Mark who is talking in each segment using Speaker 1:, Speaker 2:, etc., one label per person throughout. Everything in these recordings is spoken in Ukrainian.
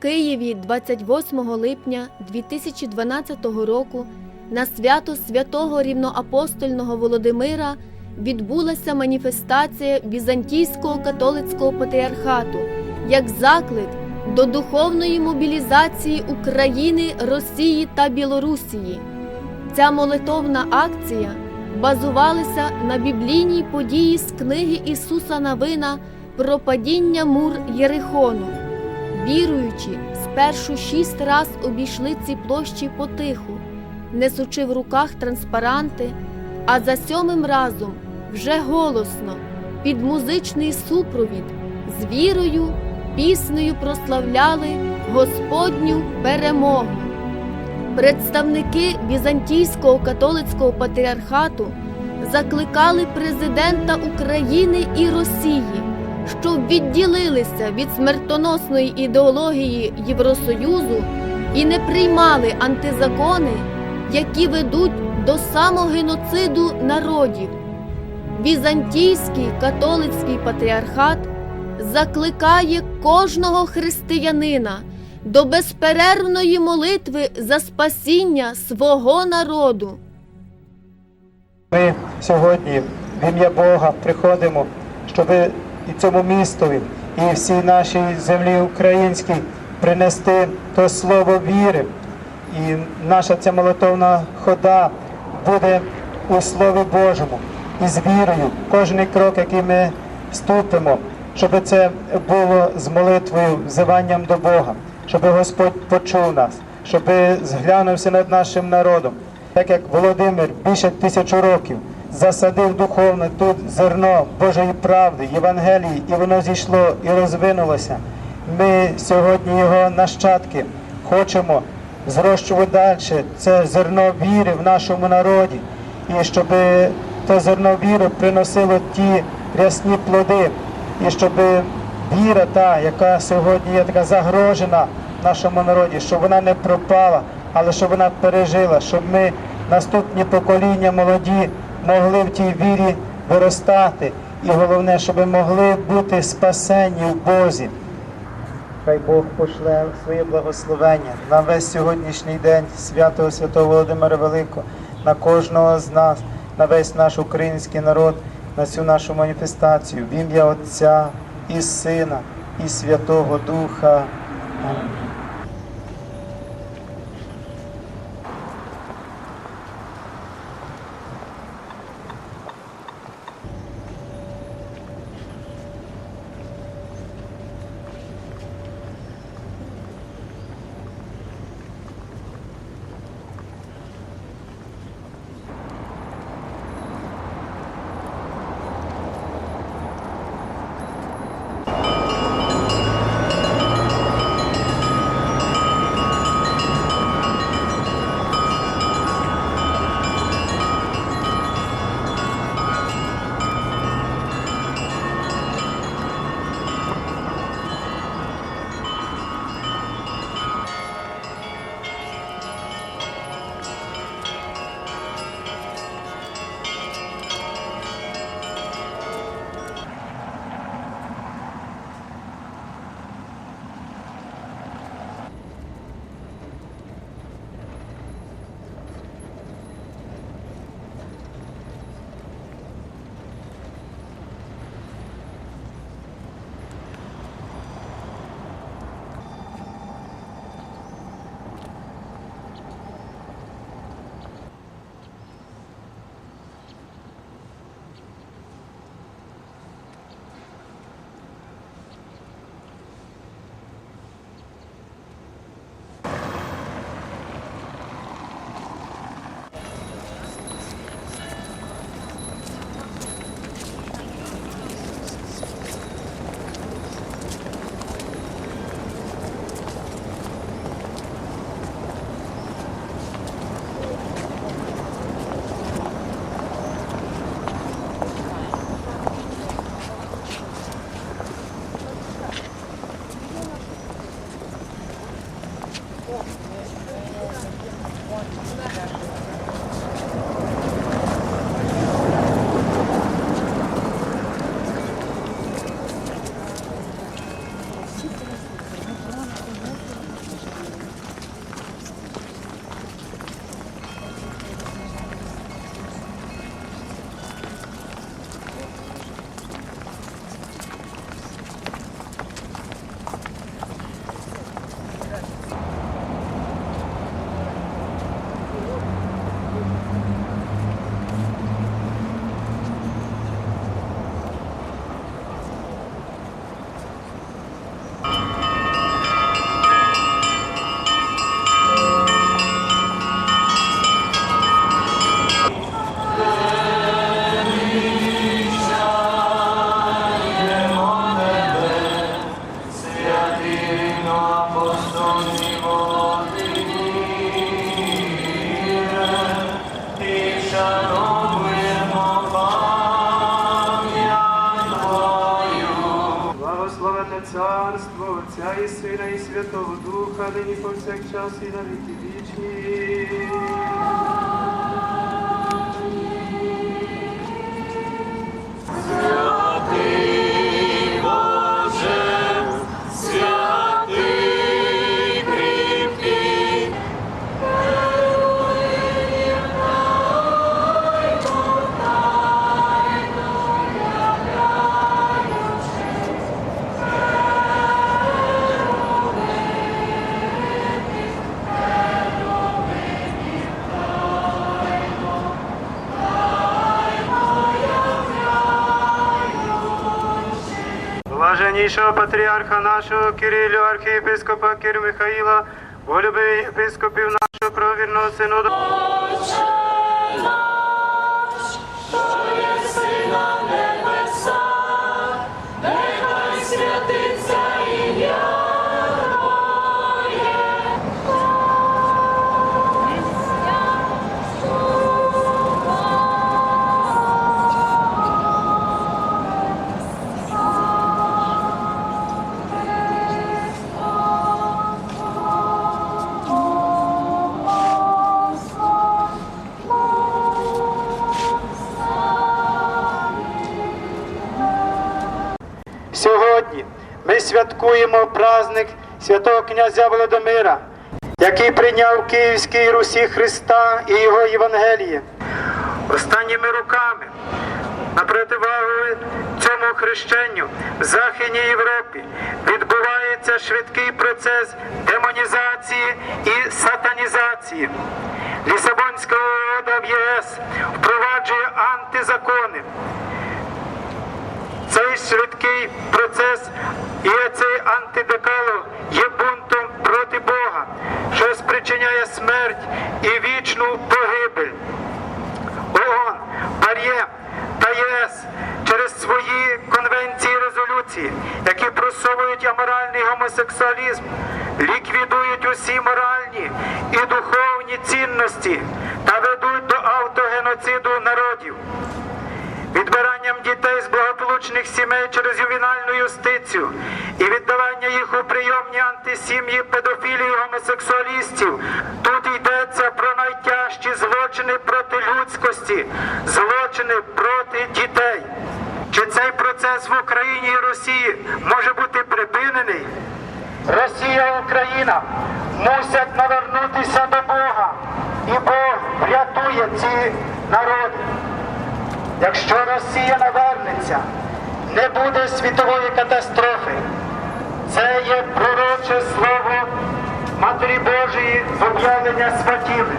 Speaker 1: Києві 28 липня 2012 року на свято святого рівноапостольного Володимира відбулася маніфестація Візантійського католицького патріархату як заклик до духовної мобілізації України, Росії та Білорусії. Ця молитовна акція базувалася на біблійній події з книги Ісуса Навина про падіння мур Єрихону. Віруючі, спершу шість раз обійшли ці площі потиху, несучи в руках транспаранти, а за сьомим разом вже голосно, під музичний супровід, з вірою, піснею прославляли Господню перемогу. Представники Візантійського католицького патріархату закликали президента України і Росії, щоб відділилися від смертоносної ідеології Євросоюзу і не приймали антизакони, які ведуть до самогеноциду народів. Візантійський католицький патріархат закликає кожного християнина до безперервної молитви за спасіння свого народу.
Speaker 2: Ми сьогодні в ім'я Бога приходимо, щоб і цьому містові, і всій нашій землі українській принести то слово віри. І наша ця молитовна хода буде у Слові Божому і з вірою. Кожен крок, який ми ступимо, щоб це було з молитвою, взиванням до Бога, щоб Господь почув нас, щоб зглянувся над нашим народом так як Володимир більше тисячу років засадив духовно тут зерно Божої правди, Євангелії, і воно зійшло і розвинулося. Ми сьогодні його нащадки хочемо зрощувати далі це зерно віри в нашому народі, і щоб те зерно віри приносило ті рясні плоди, і щоб віра та, яка сьогодні є така загрожена в нашому народі, щоб вона не пропала, але щоб вона пережила, щоб ми, наступні покоління молоді, могли в тій вірі виростати. І головне, щоб могли бути спасені в Бозі. Хай Бог пошле своє благословення на весь сьогоднішній день святого Святого Володимира Великого, на кожного з нас, на весь наш український народ, на цю нашу маніфестацію в ім'я Отця і Сина, і Святого Духа. Амінь. 我从那边。Святого Духа, нині повсякчас і на віки патріарха нашого Кирилю, архієпископа Кир Михаїла, голюби єпископів нашого провірного синоду. Князя Володимира, який прийняв Київській Русі Христа і Його Євангеліє. Останніми роками на противагу цьому хрещенню в Західній Європі відбувається швидкий процес демонізації і сатанізації. Лісабонська угода в ЄС впроваджує антизакони. Цей швидкий процес і цей антидекалог є бунтом проти Бога, що спричиняє смерть і вічну погибель. ООН, ПАРЄ та ЄС через свої конвенції і резолюції, які просовують аморальний гомосексуалізм, ліквідують усі моральні і духовні цінності та ведуть до автогеноциду народів відбиранням дітей з благополучних сімей через ювенальну юстицію і віддавання їх у прийомні антисім'ї педофілів і гомосексуалістів. Тут йдеться про найтяжчі злочини проти людськості, злочини проти дітей. Чи цей процес в Україні і Росії може бути припинений? Росія Україна мусять навернутися до Бога, і Бог врятує ці народи. Якщо Росія навернеться, не буде світової катастрофи. Це є пророче слово Матері Божої з об'явлення святіли.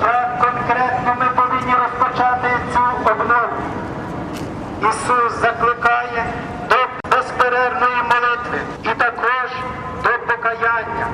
Speaker 2: Як конкретно ми повинні розпочати цю обнову? Ісус закликає до безперервної молитви і також до покаяння.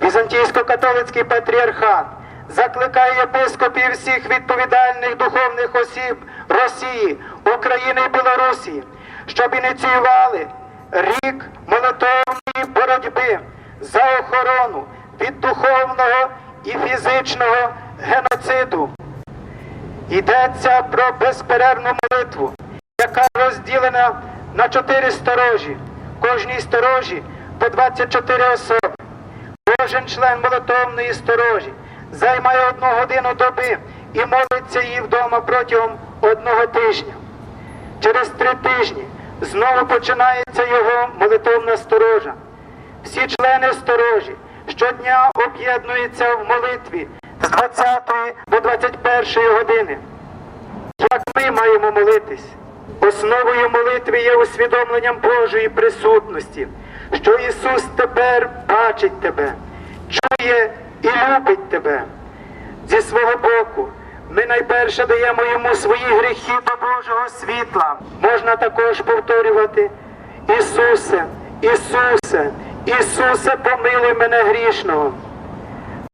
Speaker 2: Візантійсько-католицький патріархат закликає єпископів всіх відповідальних духовних осіб Росії, України і Білорусі, щоб ініціювали рік молитовної боротьби за охорону від духовного і фізичного геноциду. Йдеться про безперервну молитву, яка розділена на чотири сторожі. Кожній сторожі по 24 особи. Кожен член молитовної сторожі займає одну годину доби і молиться її вдома протягом одного тижня. Через три тижні знову починається його молитовна сторожа. Всі члени сторожі щодня об'єднуються в молитві з 20 до 21 години. Як ми маємо молитись? Основою молитви є усвідомленням Божої присутності, що Ісус тепер бачить тебе, чує і любить тебе. Зі свого боку, ми найперше даємо йому свої гріхи до Божого світла. Можна також повторювати Ісусе, Ісусе, Ісусе, помилуй мене грішного.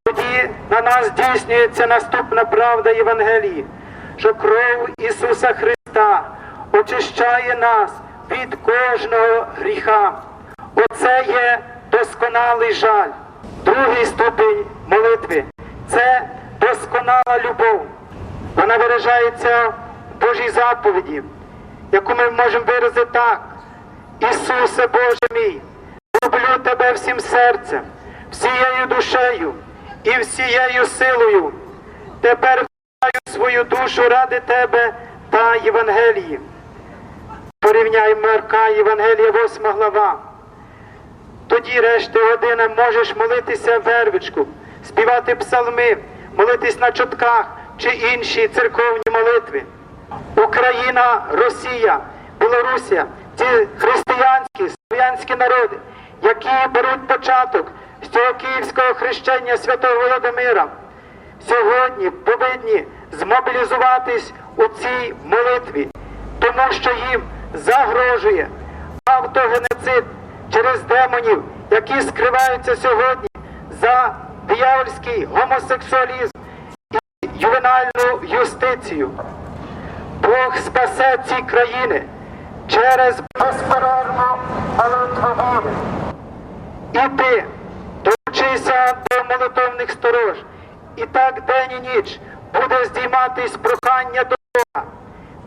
Speaker 2: Тоді на нас здійснюється наступна правда Євангелії, що кров Ісуса Христа очищає нас від кожного гріха. Оце є досконалий жаль. Другий ступінь молитви це досконала любов. Вона виражається в Божій заповіді, яку ми можемо виразити так. Ісусе Боже мій, люблю тебе всім серцем, всією душею і всією силою. Тепер вкладаю свою душу ради тебе та Євангелії. Порівняємо Марка Євангелія 8 глава. Тоді решти година можеш молитися вервичку, співати псалми, молитись на чотках чи інші церковні молитви. Україна, Росія, Білорусія ці християнські, слов'янські народи, які беруть початок з цього київського хрещення святого Володимира, сьогодні повинні змобілізуватись у цій молитві, тому що їм загрожує автогеноцид через демонів, які скриваються сьогодні за диявольський гомосексуалізм і ювенальну юстицію. Бог спасе ці країни через безперервну молитву. І ти долучися до молитовних сторож, і так день і ніч буде здійматись прохання до Бога.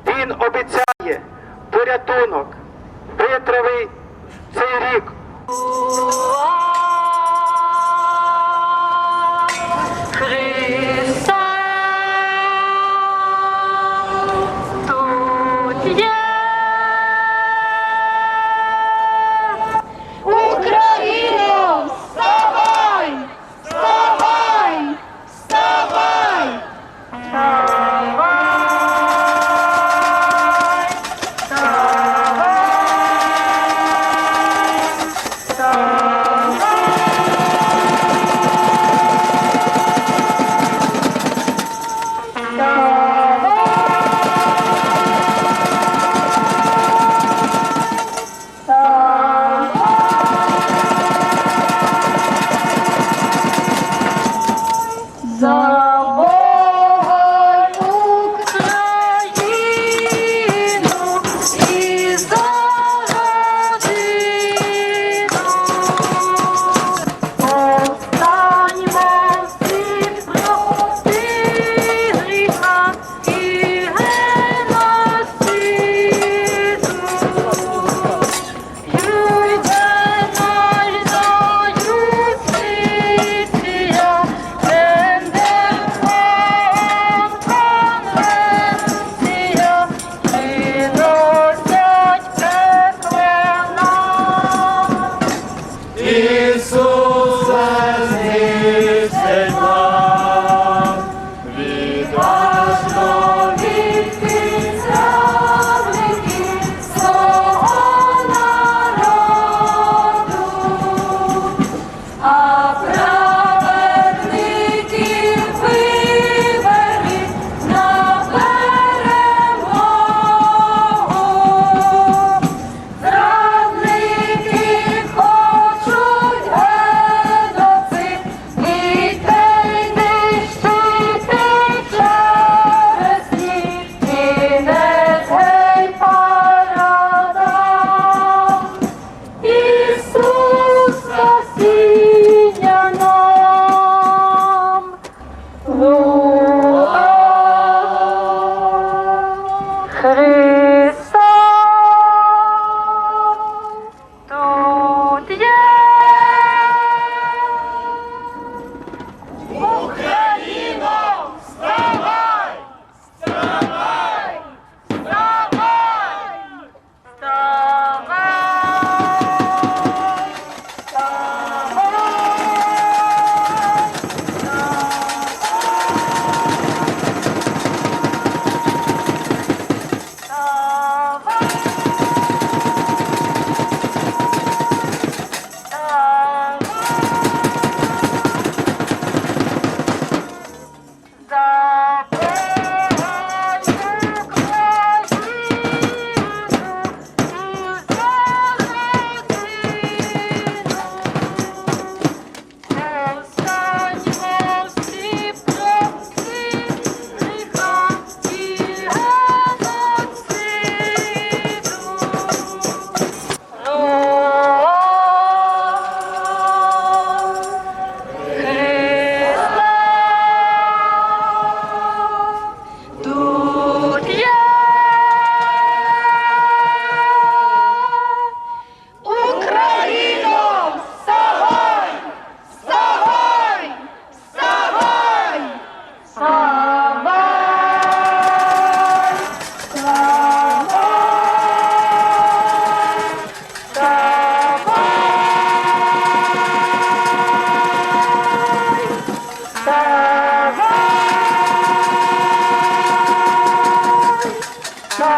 Speaker 2: Він обіцяє порятунок, витрави цей рік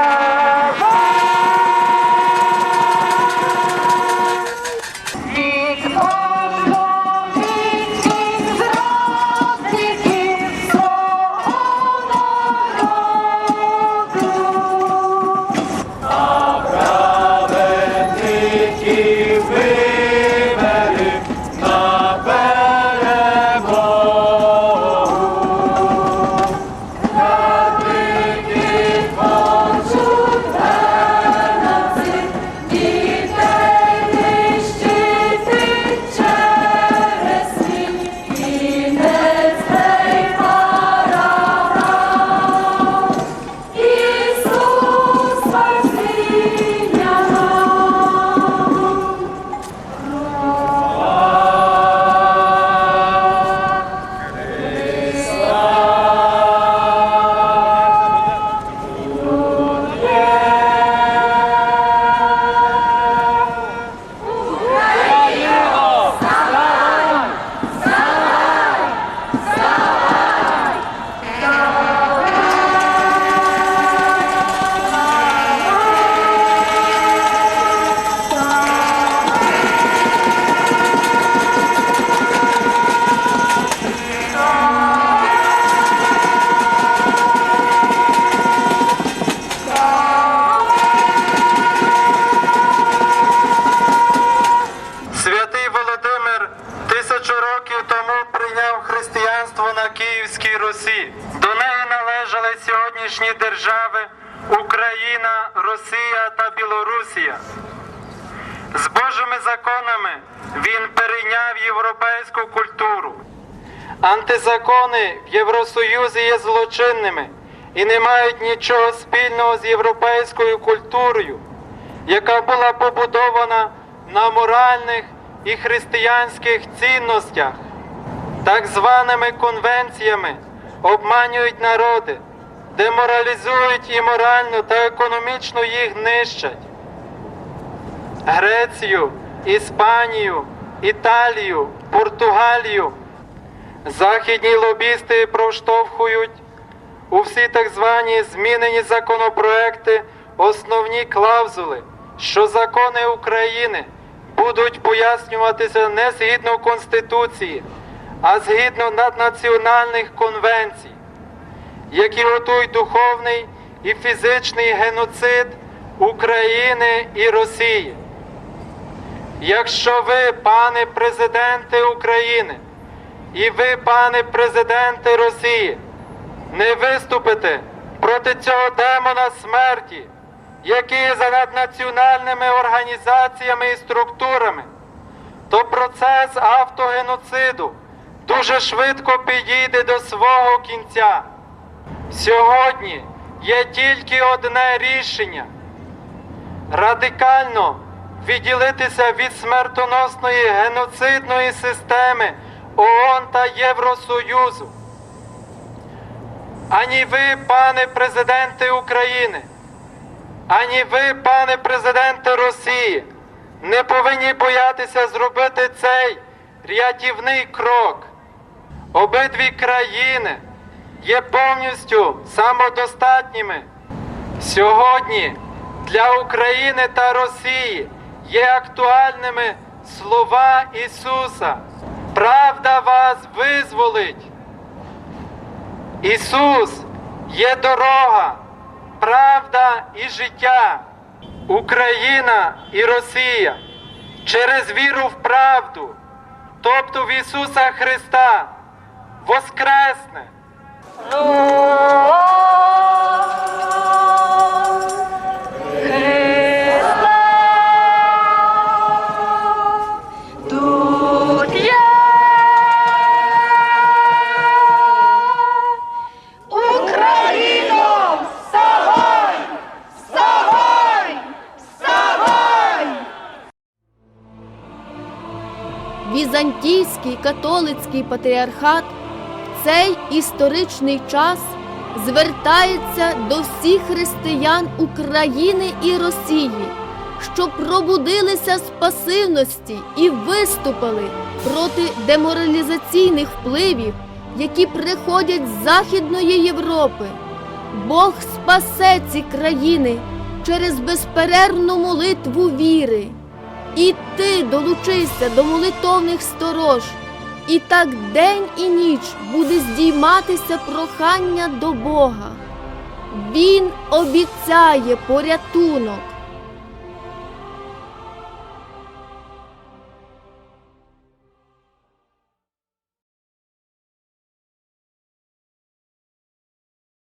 Speaker 3: Bye. Антизакони в Євросоюзі є злочинними і не мають нічого спільного з європейською культурою, яка була побудована на моральних і християнських цінностях. Так званими конвенціями обманюють народи, деморалізують і морально та економічно їх нищать. Грецію, Іспанію, Італію, Португалію. Західні лобісти проштовхують у всі так звані змінені законопроекти основні клаузули, що закони України будуть пояснюватися не згідно Конституції, а згідно наднаціональних конвенцій, які готують духовний і фізичний геноцид України і Росії. Якщо ви, пане президенте України, і ви, пане президенте Росії, не виступите проти цього демона смерті, який за наднаціональними організаціями і структурами, то процес автогеноциду дуже швидко підійде до свого кінця. Сьогодні є тільки одне рішення радикально відділитися від смертоносної геноцидної системи ООН та Євросоюзу. Ані ви, пане президенте України, ані ви, пане президенте Росії, не повинні боятися зробити цей рятівний крок. Обидві країни є повністю самодостатніми. Сьогодні для України та Росії є актуальними слова Ісуса. Правда вас визволить. Ісус є дорога, правда і життя. Україна і Росія через віру в правду, тобто в Ісуса Христа, воскресне.
Speaker 1: Візантійський католицький патріархат в цей історичний час звертається до всіх християн України і Росії, що пробудилися з пасивності і виступили проти деморалізаційних впливів, які приходять з Західної Європи. Бог спасе ці країни через безперервну молитву віри. І ти долучися до молитовних сторож, і так день і ніч буде здійматися прохання до Бога. Він обіцяє порятунок,